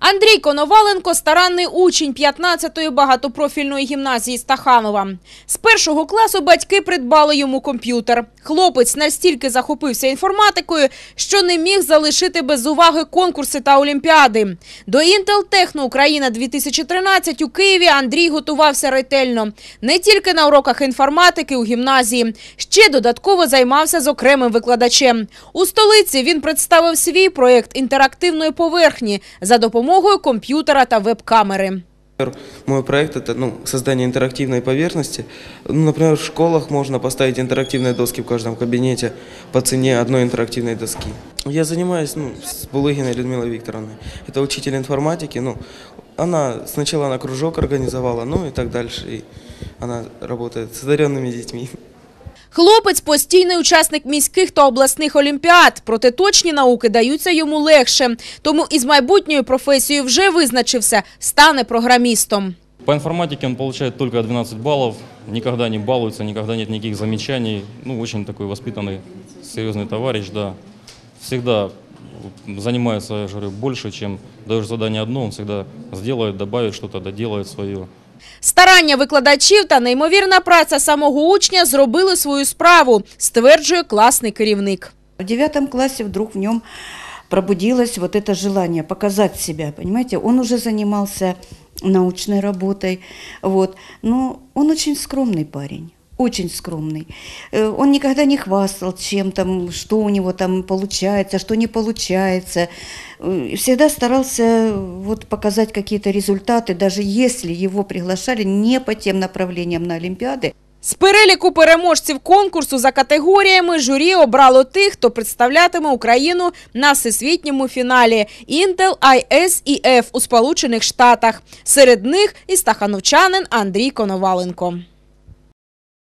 Андрій Коноваленко – старанний учень 15-ї багатопрофільної гімназії Стаханова. З першого класу батьки придбали йому комп'ютер. Хлопець настільки захопився інформатикою, що не міг залишити без уваги конкурси та олімпіади. До Intel Techno Україна 2013 у Києві Андрій готувався ретельно. Не тільки на уроках інформатики у гімназії. Ще додатково займався з окремим викладачем. У столиці він представив свій проєкт інтерактивної поверхні за допомогою комп'ютера та веб-камери. Мой проект это ну, создание интерактивной поверхности. Ну, например, в школах можно поставить интерактивные доски в каждом кабинете по цене одной интерактивной доски. Я занимаюсь ну, с Булыгиной Людмилой Викторовной. Это учитель информатики. Ну, она сначала на кружок организовала, ну и так дальше. И она работает с одаренными детьми. Хлопець – постійний учасник міських та обласних олімпіад. Проте точні науки даються йому легше. Тому із майбутньою професією вже визначився – стане програмістом. По информатике он получает только 12 баллов, никогда не балуется, никогда нет никаких замечаний. Ну, очень такой воспитанный, серьезный товарищ, да. Всегда занимается, я говорю, больше, чем даешь задание одно, он всегда сделает, добавит что-то, доделает свое. Старання викладачів та неймовірна праця самого учня зробили свою справу, стверджує класний керівник. В 9 класі вдруг в ньому пробудилось вот это желание показать себя, понимаете? Он уже занимался научной работой, вот. но он очень скромный парень Очень скромный. Э, Он никогда не хвастал чем-то, что у него там получается, что не получается. Э, Всегда старался вот показать какие-то результаты, даже если его приглашали не по тем направлениям на Олимпиады, З переліку переможців конкурсу за категоріями журі обрало тих, хто представлятиме Україну на всесвітньому фіналі Intel ISEF у Сполучених Штатах. Серед них і стахановчанин Андрій Коноваленко.